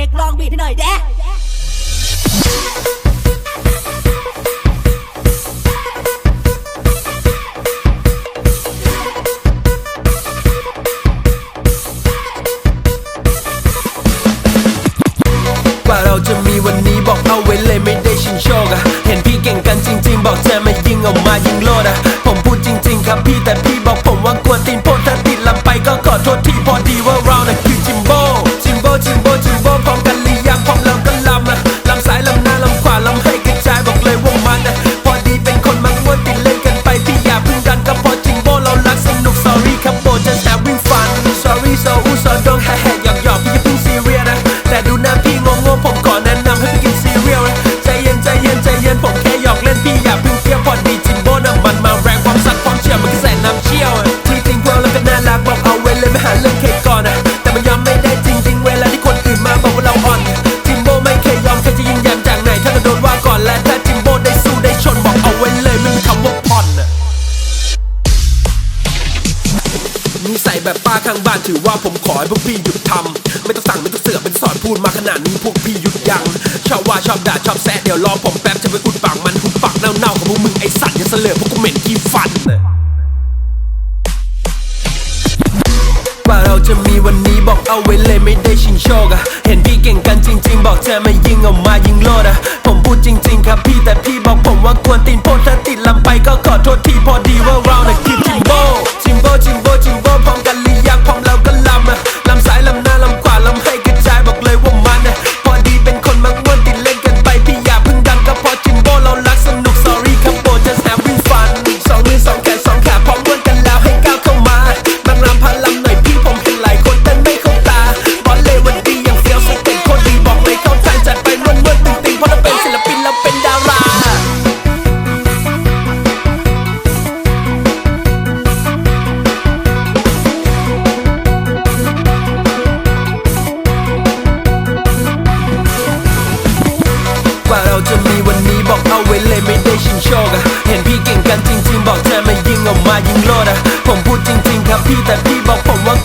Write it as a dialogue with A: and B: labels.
A: เอกลองบีดให้หน่อยแด้
B: ว่าเราจะมีวันนี้บอกเอาไว้เลยไม่ได้ชิงโชคอะเห็นพี่เก่งกันจริง ๆ บอกเธอไม่ยิงออกมายิงโลดอะผมพูดจริง ๆ ครับพี่แต่พี่บอกผมว่ากลัวตีนโพดถ้า นิสัยแบบป้าข้างบ้านถือว่าผมขอให้พวกพี่หยุดทำไม่ต้องสั่งไม่ต้องเสือกเป็นสอนพูดมาขนาดนี้พวกพี่หยุดยัง ชอบว่าชอบด่าชอบแซะเดี๋ยวรอผมแป๊บจะไปอุดปากมันหุบปากเน่าๆของพวกมึงไอสัตว์อย่าเสลือพวกกูเหม็นขี้ฟันน่ะกว่าเราจะมีวันนี้บอกเอาไว้เลยไม่ได้ชิงโชคอะเห็นพี่เก่งกันจริง ๆ บอกเธอไม่ยิงออกมายิงโลดอะผมพูดจริง ๆ ครับพี่แต่พี่บอกผมว่ากวนตีนโพดถ้าติดลำไปก็ขอโทษทีพอดีว่าเราน่ะคือ โชคอะเห็นพี่เก่งกันจริง ๆ บอกเธอไม่ยิงออกมายิงโลดอะผมพูดจริง ๆ ครับพี่แต่พี่บอกผมว่า